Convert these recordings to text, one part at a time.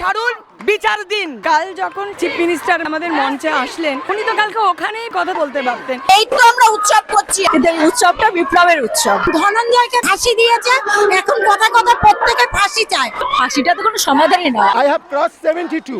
ছাড়ুন বিচার দিন। কাল যখন চিফ মিনিস্টার আমাদের মঞ্চে আসলেন উনি তো কালকে ওখানেই কথা বলতে পারতেন। এই তো আমরা উৎসব করছি। এই উৎসবটা বিপ্লবের উৎসব। ধনঞ্জয়কে ফাঁসি দিয়েছে এখন কথা কথা প্রত্যেকে ফাঁসি চায়। ফাঁসিটা তো কোনো সমাধানই না I have cross seventy two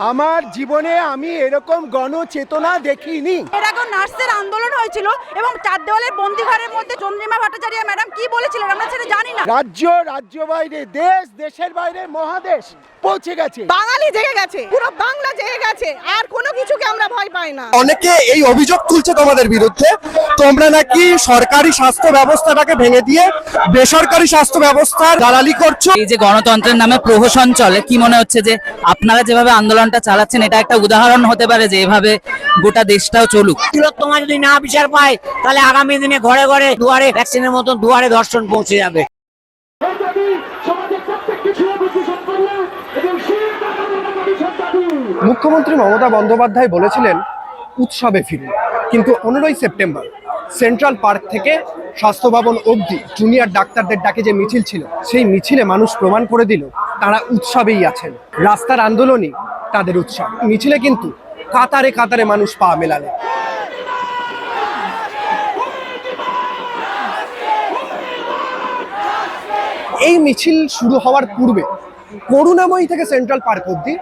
আমার জীবনে আমি এরকম গণচেতনা দেখিনি। এর আগে নার্সের আন্দোলন হয়েছিল এবং চার দেওয়ালের বন্দি ঘরের মধ্যে চন্দ্রিমা ভট্টাচার্য ম্যাডাম কি বলেছিলেন আমরা সেটা জানি না। রাজ্য রাজ্য বাইরে দেশ দেশের বাইরে মহাদেশ পৌঁছে গেছে। বাঙালি জেগে গেছে পুরো বাংলা জেগে গেছে আর কোনো কিছুকে আমরা ভয় পাই না। অনেকে এই অভিযোগ তুলছে তোমাদের বিরুদ্ধে তোমরা নাকি সরকারি স্বাস্থ্য ব্যবস্থাটাকে ভেঙে দিয়ে বেসরকারি স্বাস্থ্য ব্যবস্থার দালালি করছ? এই যে গণতন্ত্রের নামে প্রহসন চলে কি মনে হচ্ছে যে আপনারা যেভাবে আন্দোলনটা চালাচ্ছেন এটা একটা উদাহরণ হতে পারে যে এভাবে গোটা দেশটাও চলুক। তিলোত্তমা যদি না বিচার পায় তাহলে আগামী দিনে ঘরে ঘরে দুয়ারে ভ্যাকসিনের মতন দুয়ারে দর্শন পৌঁছে যাবে। মুখ্যমন্ত্রী মমতা বন্দ্যোপাধ্যায় বলেছিলেন উৎসবে ফিরুন। কিন্তু পনেরোই সেপ্টেম্বর সেন্ট্রাল পার্ক থেকে স্বাস্থ্য ভবন অবধি জুনিয়র ডাক্তারদের ডাকে যে মিছিল ছিল, সেই মিছিলে মানুষ প্রমাণ করে দিল, তারা উৎসবেই আছেন। রাস্তার আন্দোলনই তাদের উৎসব। মিছিলে কিন্তু কাতারে কাতারে মানুষ পা মেলালে। এই মিছিল শুরু হওয়ার পূর্বে করুণাময়ী থেকে সেন্ট্রাল পার্ক অব্দি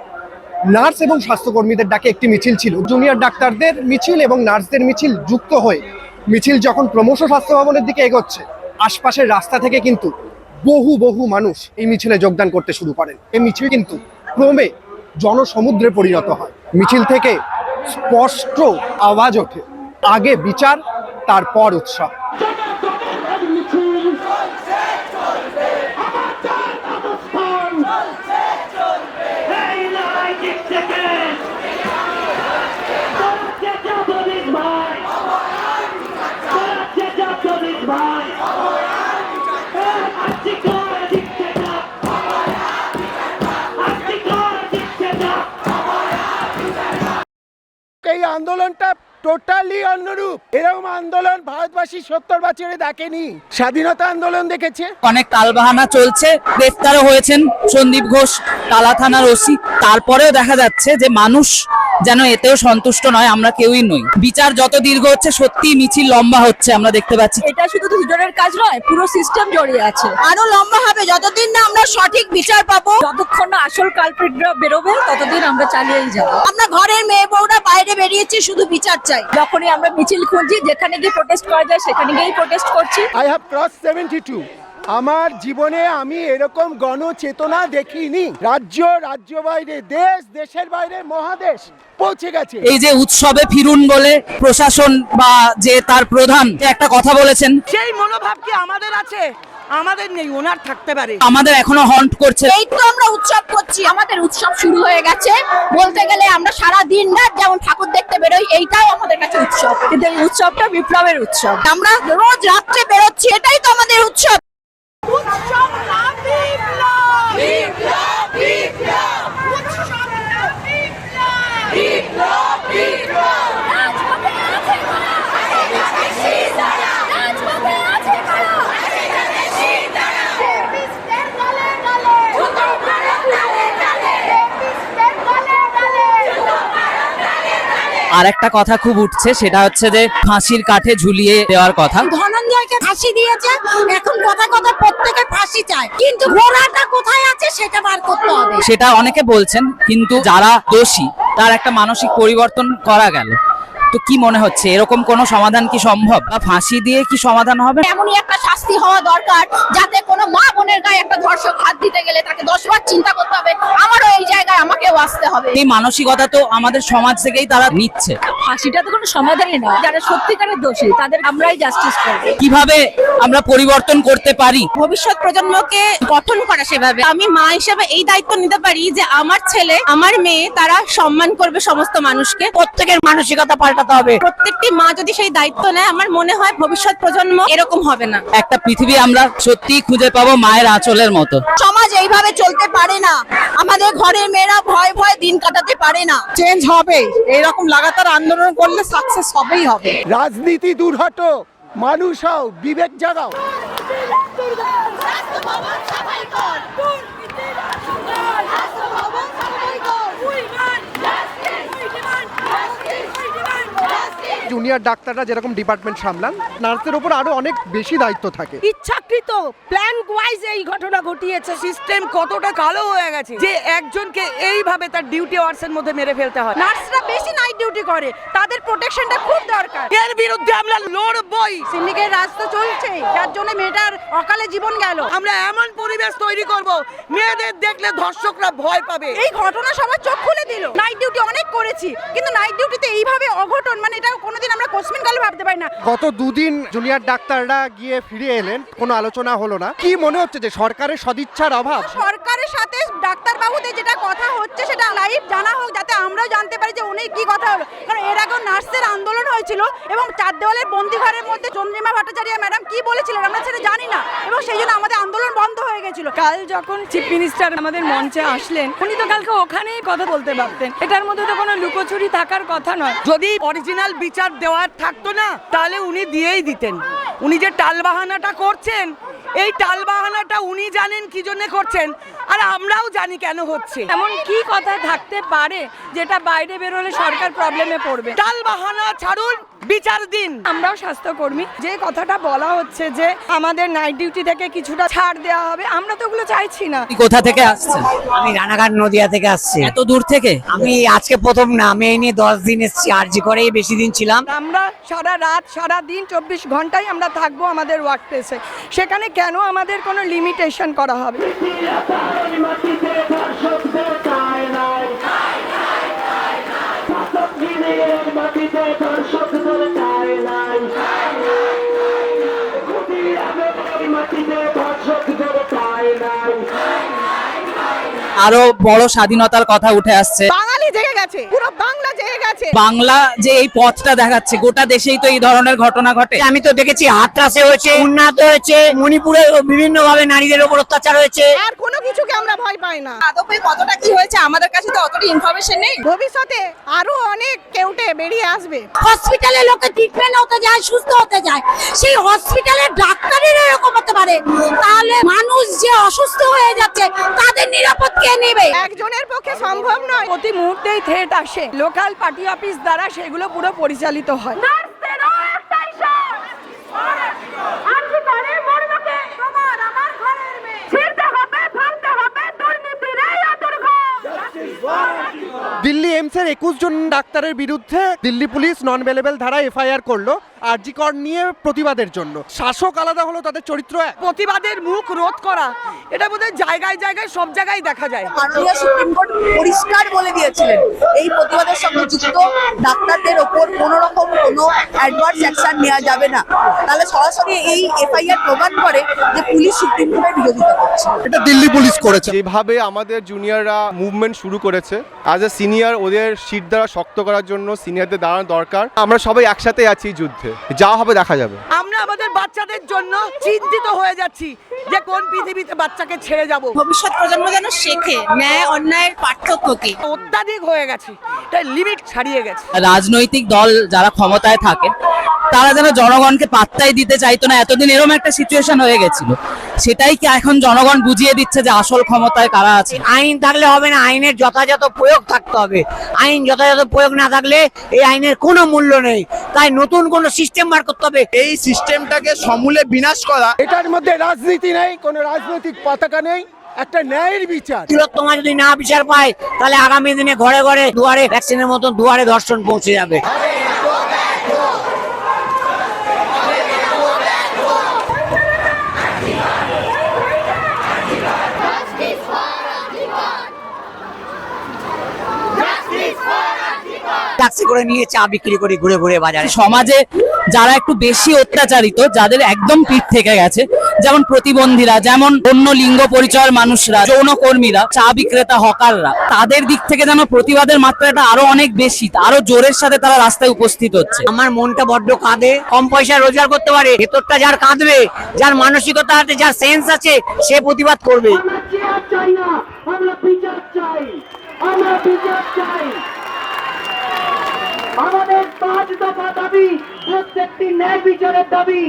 নার্স এবং স্বাস্থ্যকর্মীদের ডাকে একটি মিছিল ছিল। জুনিয়র ডাক্তারদের মিছিল এবং নার্সদের মিছিল যুক্ত হয়ে মিছিল যখন ক্রমশ স্বাস্থ্য ভবনের দিকে এগোচ্ছে, আশপাশের রাস্তা থেকে কিন্তু বহু বহু মানুষ এই মিছিলে যোগদান করতে শুরু করেন। এই মিছিল কিন্তু ক্রমে জনসমুদ্রে পরিণত হয়। মিছিল থেকে স্পষ্ট আওয়াজ ওঠে। আগে বিচার, তারপর উৎসব। এই আন্দোলনটা টোটালি অন্যরূপ? এরকম আন্দোলন ভারতবাসী সত্তর বছরে দেখেনি। স্বাধীনতা আন্দোলন দেখেছে? অনেক তালবাহানা চলছে, গ্রেফতারও হয়েছেন সন্দীপ ঘোষ টালা থানার ওসি। তারপরেও দেখা যাচ্ছে যে মানুষ যেন এতেও সন্তুষ্ট নয় আমরা কেউই নই। বিচার যত দীর্ঘ হচ্ছে সত্যি মিছিল লম্বা হচ্ছে আমরা দেখতে পাচ্ছি। এটা শুধু তো দুজনের কাজ নয় পুরো সিস্টেম জড়িয়ে আছে। আরও লম্বা হবে যতদিন না আমরা সঠিক বিচার পাবো। যতক্ষণ না আসল কালপ্রিটরা বেরোবে ততদিন আমরা চালিয়েই যাব। আমরা ঘরের মেয়ে বউরা বাইরে বেরিয়েছি শুধু বিচার চাই। যখনই আমরা মিছিল খুঁজি যেখানে গিয়ে প্রোটেস্ট করা যায় সেখানে গিয়েই প্রোটেস্ট করছি। I have cross seventy two আমার জীবনে আমি এরকম গণচেতনা দেখিনি। রাজ্য রাজ্য বাইরে দেশ দেশের বাইরে মহাদেশ পৌঁছে গেছে। এই যে উৎসবে ফিরুন বলে প্রশাসন বা যে তার প্রধান একটা কথা বলেছেন। সেই মনোভাব কি আমাদের আছে? আমাদের নেই ওনার থাকতে পারে। আমাদের এখনও হন্ট করছে। এই তো আমরা উৎসব করছি আমাদের উৎসব শুরু হয়ে গেছে। বলতে গেলে আমরা সারা দিন রাত যেমন ঠাকুর দেখতে বেরোই এইটাও আমাদের কাছে উৎসব। কিন্তু এই উৎসবটা বিপ্লবের উৎসব। আমরা রোজ রাত্রে বেরোচ্ছি এটাই তো আমাদের উৎসব। উৎসব না বিপ্লব বিপ্লব বিপ্লব উৎসব না বিপ্লব বিপ্লব বিপ্লব রাজপথে আছে কারা আছে সীতারা রাজপথে আছে কারা আছে সীতারা দেবিস্তের গলে গলে জুতো মারো তালে তালে দেবিস্তের গলে গলে জুতো মারো তালে তালে আর একটা কথা খুব উঠছে সেটা হচ্ছে যে ফাঁসির কাঠে ঝুলিয়ে দেওয়ার কথা। ধনঞ্জয়কে ফাঁসি দিয়েছে এখন কথা কথা প্রত্যেকে ফাঁসি চায়। কিন্তু ঘোড়াটা কোথায় আছে সেটা বার করতে হবে। সেটা অনেকে বলছেন কিন্তু যারা দোষী তার একটা মানসিক পরিবর্তন করা গেল। তো কি মনে হচ্ছে? এরকম কোনো সমাধান কি সম্ভব? বা ফাঁসি দিয়ে কি সমাধান হবে? এমনই একটা শাস্তি হওয়া দরকার যাতে কোনো মা বোনের গায়ে একটা ধর্ষক হাত দিতে গেলে তাকে দশবার চিন্তা করতে হবে। আমারও এই জায়গায় আমাকেও আসতে হবে। এই মানসিকতা তো আমাদের সমাজ থেকেই তারা নিচ্ছে। ফাঁসিটা তো কোনো সমাধানই না যারা সত্যিকারের দোষী তাদের আমরাই জাস্টিস করব। কীভাবে আমরা পরিবর্তন করতে পারি? ভবিষ্যৎ প্রজন্মকে গঠন করা সেভাবে। আমি মা হিসেবে এই দায়িত্ব নিতে পারি যে আমার ছেলে আমার মেয়ে তারা সম্মান করবে সমস্ত মানুষকে। প্রত্যেকের মানসিকতা পাল্টাতে হবে। প্রত্যেকটি মা যদি সেই দায়িত্ব নেয় আমার মনে হয় ভবিষ্যৎ প্রজন্ম এরকম হবে না। একটা পৃথিবী আমরা সত্যিই খুঁজে পাবো মায়ের আঁচলের মতো। সমাজ এইভাবে চলতে পারে না। আমাদের ঘরের মেয়েরা ভয় ভয় দিন কাটাতে পারে না। চেঞ্জ হবে। এরকম লাগাতার আন্দোলন আন্দোলন করলে সাকসেস হবেই হবে। রাজনীতি দূর হটো মানুষ হও বিবেক জাগাও। জুনিয়র ডাক্তাররা যেরকম ডিপার্টমেন্ট সামলান নার্সের উপর আরও অনেক বেশি দায়িত্ব থাকে। ইচ্ছাকৃত প্ল্যান ওয়াইজ এই ঘটনা ঘটিয়েছে। সিস্টেম কতটা কালো হয়ে গেছে যে একজনকে এইভাবে তার ডিউটি আওয়ার্স এর মধ্যে মেরে ফেলতে হয়। নার্সরা বেশি না নাইট ডিউটি করে। তাদের প্রোটেকশনটা খুব দরকার। এর বিরুদ্ধে আমরা লড়বই। সিন্ডিকেট রাজ তো চলছে। যার জন্য মেয়েটার অকালে জীবন গেল। আমরা এমন পরিবেশ তৈরি করব মেয়েদের দেখলে ধর্ষকরা ভয় পাবে। এই ঘটনা সবার চোখ খুলে দিল। নাইট ডিউটি অনেক করেছি কিন্তু নাইট ডিউটিতে এইভাবে অঘটন মানে এটা কোনোদিন আমরা কোসমিন কালে ভাবতে পারি না। গত দুদিন জুনিয়র ডাক্তাররা গিয়ে ফিরে এলেন কোনো আলোচনা হলো না। কি মনে হচ্ছে যে সরকারের সদিচ্ছার অভাব? সরকারের সাথে ডাক্তার বাবুদের যেটা কথা হচ্ছে সেটা লাইভ জানা হোক যাতে আমরাও জানতে পারি যে উনি কি কথা হলো। কারণ এর আগেও নার্সের আন্দোলন হয়েছিল এবং চার দেওয়ালের বন্দি ঘরের মধ্যে চন্দ্রিমা ভট্টাচার্য ম্যাডাম কি বলেছিলেন আমরা সেটা জানি না এবং সেই জন্য আমাদের আন্দোলন বন্ধ হয়ে গেছিল। কাল যখন চিফ মিনিস্টার আমাদের মঞ্চে আসলেন উনি তো কালকে ওখানেই কথা বলতে পারতেন। এটার মধ্যে তো কোনো লুকোচুরি থাকার কথা নয়। যদি অরিজিনাল বিচার দেওয়ার থাকতো না তাহলে উনি দিয়েই দিতেন। উনি যে টালবাহানাটা করছেন এই টালবাহানাটা উনি জানেন কি জন্য করছেন আর আমরাও জানি কেন হচ্ছে। এমন কি কথা থাকতে পারে যেটা বাইরে বেরোলে সরকার প্রবলেমে পড়বে? টালবাহানা ছাড়ুন বিচার দিন। আমরাও স্বাস্থ্যকর্মী। যে কথাটা বলা হচ্ছে যে আমাদের নাইট ডিউটি থেকে কিছুটা ছাড় দেওয়া হবে আমরা তো ওগুলো চাইছি না। কোথা থেকে আসছেন? আমি রানাঘাট নদিয়া থেকে আসছি। এত দূর থেকে? আমি আজকে প্রথম না আমি এই নিয়ে দশ দিন এসেছি আরজি করেই বেশি দিন ছিলাম। আমরা সারা রাত সারা দিন চব্বিশ ঘন্টাই আমরা থাকব আমাদের ওয়ার্ক প্লেসে সেখানে কেন আমাদের কোনো লিমিটেশন করা হবে? আরও বড় স্বাধীনতার কথা উঠে আসছে। বাঙালি জেগে গেছে পুরো বাংলা জেগে গেছে। বাংলা যে এই পথটা দেখাচ্ছে গোটা দেশেই তো এই ধরনের ঘটনা ঘটে। আমি তো দেখেছি হাতরাসে হয়েছে উন্নত হয়েছে মণিপুরে বিভিন্ন ভাবে নারীদের উপর অত্যাচার হয়েছে। আর কোনো কিছুকে আমরা ভয় পাই না। আদপে কতটা কি হয়েছে আমাদের কাছে তো অতটা ইনফরমেশন নেই। ভবিষ্যতে আরও অনেক কেউটে বেরিয়ে আসবে। হসপিটালে লোকে ট্রিটমেন্ট হতে যায় সুস্থ হতে যায়। সেই হসপিটালের ডাক্তারের এরকম হতে পারে। তাহলে মানুষ যে অসুস্থ হয়ে যাচ্ছে তাদের নিরাপদ কে নেবে? একজনের পক্ষে সম্ভব নয়। প্রতি মুহূর্তেই থ্রেট আসে লোকাল পার্টি অফিস দ্বারা সেগুলো পুরো পরিচালিত হয়। দিল্লি এমসের একুশ জন ডাক্তারের বিরুদ্ধে দিল্লি পুলিশ নন অ্যাভেলেবেল ধারা এফআইআর করল আরজিকর নিয়ে প্রতিবাদের জন্য। শাসক আলাদা হলো তাদের চরিত্র প্রতিবাদের মুখ রোধ করা এটা বোধহয় জায়গায় জায়গায় সব জায়গায় দেখা যায়। মাননীয় সুপ্রিম কোর্ট পরিষ্কার বলে দিয়েছিলেন এই প্রতিবাদের সঙ্গে যুক্ত ডাক্তারদের ওপর কোনো রকম কোনো অ্যাডভান্স অ্যাকশন নেওয়া যাবে না। তাহলে সরাসরি এই এফআইআর প্রমাণ করে যে পুলিশ সুপ্রিম কোর্টের বিরোধিতা করছে। এটা দিল্লি পুলিশ করেছে। যেভাবে আমাদের জুনিয়ররা মুভমেন্ট শুরু করেছে অ্যাজ এ সিনিয়র ওদের সিট দ্বারা শক্ত করার জন্য সিনিয়রদের দাঁড়ানো দরকার। আমরা সবাই একসাথে আছি যুদ্ধে। যা হবে দেখা যাবে। আমরা আমাদের বাচ্চাদের জন্য চিন্তিত হয়ে যাচ্ছি যে কোন পৃথিবীতে বাচ্চাকে ছেড়ে যাব। ভবিষ্যৎ প্রজন্ম যেন শেখে ন্যায় অন্যায়ের পার্থক্য কি অত্যাধিক হয়ে গেছে এটা লিমিট ছাড়িয়ে গেছে। রাজনৈতিক দল যারা ক্ষমতায় থাকে তারা যেন জনগণকে পাত্তাই দিতে চাইতো না এতদিন এরকম একটা সিচুয়েশন হয়ে গেছিল। সেটাই কি এখন জনগণ বুঝিয়ে দিচ্ছে যে আসল ক্ষমতায় কারা আছে? আইন থাকলে হবে না আইনের যথাযথ প্রয়োগ থাকতে হবে। আইন যথাযথ প্রয়োগ না থাকলে এই আইনের কোনো মূল্য নেই। তাই নতুন কোনো সিস্টেম বার করতে হবে। এই সিস্টেমটাকে সমূলে বিনাশ করা। এটার মধ্যে রাজনীতি নেই কোনো রাজনৈতিক পতাকা নেই একটা ন্যায়ের বিচার। তিলোত্তমা যদি না বিচার পায় তাহলে আগামী দিনে ঘরে ঘরে দুয়ারে ভ্যাকসিনের মতন দুয়ারে ধর্ষণ পৌঁছে যাবে। ট্যাক্সি করে নিয়ে চা বিক্রি করি ঘুরে ঘুরে বাজারে। সমাজে যারা একটু বেশি অত্যাচারিত যাদের একদম পিঠ থেকে গেছে যেমন প্রতিবন্ধীরা যেমন অন্য লিঙ্গ পরিচয়ের মানুষরা যৌনকর্মীরা চা বিক্রেতা হকাররা তাদের দিক থেকে যেন প্রতিবাদের মাত্রাটা আরও অনেক বেশি আরও জোরের সাথে তারা রাস্তায় উপস্থিত হচ্ছে। আমার মনটা বড্ড কাঁদে কম পয়সা রোজগার করতে পারে ভেতরটা যার কাঁদবে যার মানসিকতা আছে যার সেন্স আছে সে প্রতিবাদ করবে। আমাদের পাঁচ দফা দাবি, প্রত্যেকটি ন্যায় বিচারের দাবি।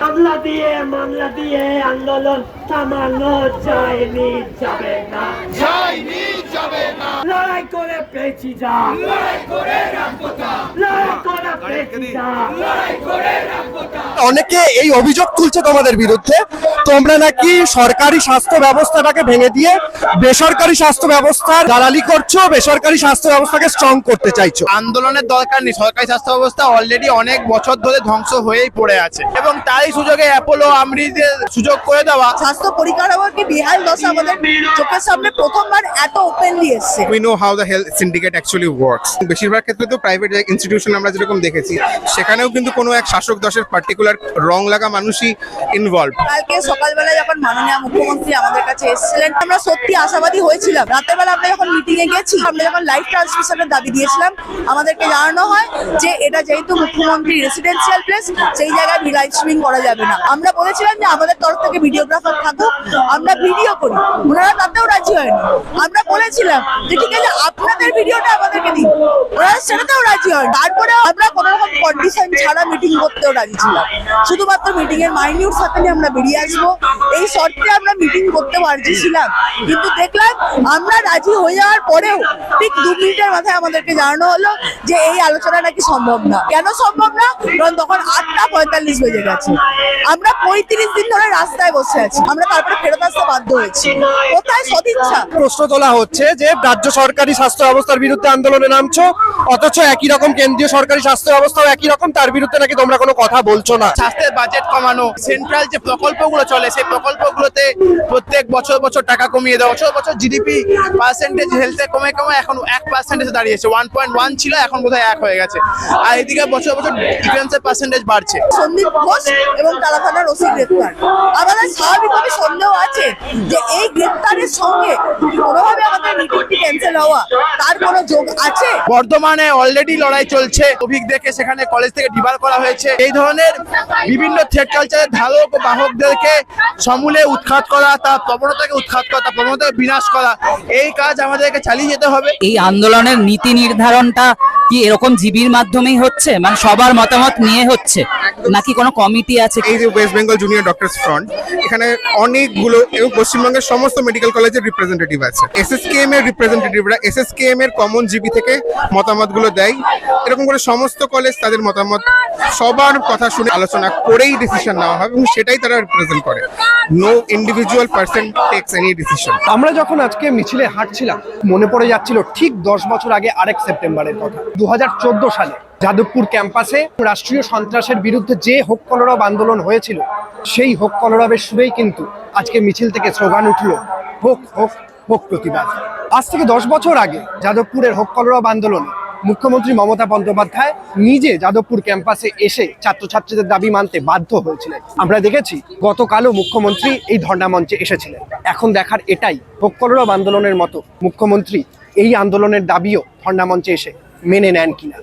মামলা দিয়ে মামলা দিয়ে আন্দোলন থামানো যায়নি, যাবে না। যায়নি। লড়াই করে পেয়েছি যা। লড়াই করে লড়াই করে পেয়েছি যা। লড়াই করে অনেকে এই অভিযোগ তুলছে তোমাদের বিরুদ্ধে তোমরা নাকি সরকারি স্বাস্থ্য ব্যবস্থাটাকে ভেঙে দিয়ে বেসরকারি স্বাস্থ্য ব্যবস্থার দালালি করছ বেসরকারি স্বাস্থ্য ব্যবস্থাকে স্ট্রং করতে চাইছো। আন্দোলনের দরকার নেই সরকারি স্বাস্থ্য ব্যবস্থা অলরেডি অনেক বছর ধরে ধ্বংস হয়েই পড়ে আছে। এবং তাই সুযোগে অ্যাপোলো আমরিদের সুযোগ করে দেওয়া। স্বাস্থ্য পরিকাঠামোর কি বেহাল দশা আমাদের চোখের সামনে প্রথমবার এত ওপেনলি এসছে। We know how the health syndicate actually works বেশিরভাগ ক্ষেত্রে তো প্রাইভেট ইনস্টিটিউশন আমরা যেরকম দেখেছি, সেখানেও কিন্তু কোনো এক শাসক দশের পার্টিকুলার রং লাগা মানুষই ইনভলভ কালকে সকালবেলা যখন মাননীয় মুখ্যমন্ত্রী আমাদের কাছে এসেছিলেন, আমরা সত্যি আশাবাদী হয়েছিলাম। রাতের বেলা আমরা যখন মিটিং এ গেছি, আমরা যখন লাইফ ট্রান্সমিশনের দাবি দিয়েছিলাম, আমাদেরকে জানানো হয় যে এটা যেহেতু মুখ্যমন্ত্রী রেসিডেন্সিয়াল প্লেস সেই জায়গায় লাইভ করা যাবে না। আমরা বলেছিলাম যে আমাদের তরফ থেকে ভিডিওগ্রাফার থাকুক, আমরা ভিডিও করি। ওনারা তাতেও রাজি হয়নি। আমরা বলেছিলাম যে ঠিক আছে, আপনাদের ভিডিওটা আমাদেরকে দিন। সেটাতেও রাজি হয় তারপরে আমরা কোনো রকম কন্ডিশন ছাড়া মিটিং করতেও রাজি ছিলাম। শুধুমাত্র মাইনিউট সাথে আমরা বেরিয়ে আসব। এই শর্তে আমরা মিটিং করতে ছিলাম। কিন্তু দেখলাম, আমরা রাজি হয়ে যাওয়ার পরেও ঠিক দু মিনিটের মাথায় আমাদেরকে জানানো হলো যে এই আলোচনা নাকি সম্ভব না। কেন সম্ভব না? কারণ তখন আটটা পঁয়তাল্লিশ বেজে গেছে। আমরা পঁয়ত্রিশ দিন ধরে রাস্তায় বসে আছি। আমরা তারপরে ফেরত আসতে বাধ্য হয়েছি। কোথায় সদিচ্ছা? প্রশ্ন তোলা হচ্ছে যে রাজ্য সরকারি স্বাস্থ্য ব্যবস্থার বিরুদ্ধে আন্দোলনে নামছো অথচ একই রকম কেন্দ্রীয় সরকারি স্বাস্থ্য ব্যবস্থাও একই রকম তার বিরুদ্ধে নাকি তোমরা কোনো কথা বলছো না? স্বাস্থ্যের বাজেট কমানো সেন্ট্রাল যে প্রকল্পগুলো চলে সেই প্রকল্পগুলোতে প্রত্যেক বছর বছর টাকা কমিয়ে দেওয়া বছর বছর জিডিপি পার্সেন্টেজ হেলথে কমে কমে এখন এক পার্সেন্টেজে দাঁড়িয়েছে ওয়ান পয়েন্ট ওয়ান ছিল এখন বোধহয় এক হয়ে গেছে। আর এদিকে বছর বছর ডিফেন্সের পার্সেন্টেজ বাড়ছে। সন্দীপ ঘোষ এবং তারা থানার ওসি গ্রেপ্তার। আমাদের স্বাভাবিকভাবে সন্দেহ আছে যে এই গ্রেপ্তারের সঙ্গে কোনোভাবে আমাদের ক্যান্সেল হওয়া তার কোনো যোগ আছে? বর্ধমানে অলরেডি লড়াই চলছে। অভিজ্ঞদেরকে সেখানে কলেজ থেকে ডিবার করা হয়েছে। এই ধরনের বিভিন্ন থ্রেড কালচারের ধারক ও বাহকদেরকে সমূলে উৎখাত করা তার প্রবণতাকে উৎখাত করা তার প্রবণতাকে বিনাশ করা এই কাজ আমাদেরকে চালিয়ে যেতে হবে। এই আন্দোলনের নীতি নির্ধারণটা কি এরকম জিবির মাধ্যমেই হচ্ছে? মানে সবার মতামত নিয়ে হচ্ছে? নাকি কোনো কমিটি আছে? এই যে West Bengal junior doctors front এখানে অনেকগুলো এবং পশ্চিমবঙ্গের সমস্ত মেডিকেল কলেজের রিপ্রেজেন্টেটিভ আছে। এসএসকেএম এর রিপ্রেজেন্টেটিভরা এসএসকেএম এর কমন জিবি থেকে মতামতগুলো দেয়। এরকম করে সমস্ত কলেজ তাদের মতামত, সবার কথা শুনে আলোচনা করেই ডিসিশন নেওয়া হবে এবং সেটাই তারা রিপ্রেজেন্ট করে। No individual person takes any decision আমরা যখন আজকে মিছিলে হাঁটছিলাম, মনে পড়ে যাচ্ছিল ঠিক দশ বছর আগে আরেক সেপ্টেম্বরের কথা। দু হাজার চোদ্দ সালে যাদবপুর ক্যাম্পাসে রাষ্ট্রীয় সন্ত্রাসের বিরুদ্ধে যে হোক কলরব আন্দোলন হয়েছিল, সেই হোক কলরবের সুরেই কিন্তু আজকে মিছিল থেকে স্লোগান উঠল, হোক হোক হোক প্রতিবাদ। আজ থেকে দশ বছর আগে যাদবপুরের হোক কলরব আন্দোলনে মুখ্যমন্ত্রী মমতা বন্দ্যোপাধ্যায় নিজে যাদবপুর ক্যাম্পাসে এসে ছাত্রছাত্রীদের দাবি মানতে বাধ্য হয়েছিলেন। আমরা দেখেছি গতকালও মুখ্যমন্ত্রী এই ধর্ণা মঞ্চে এসেছিলেন। এখন দেখার এটাই হোক কলরব আন্দোলনের মতো মুখ্যমন্ত্রী এই আন্দোলনের দাবিও ধর্ণা মঞ্চে এসে মেনে নেন কিনা।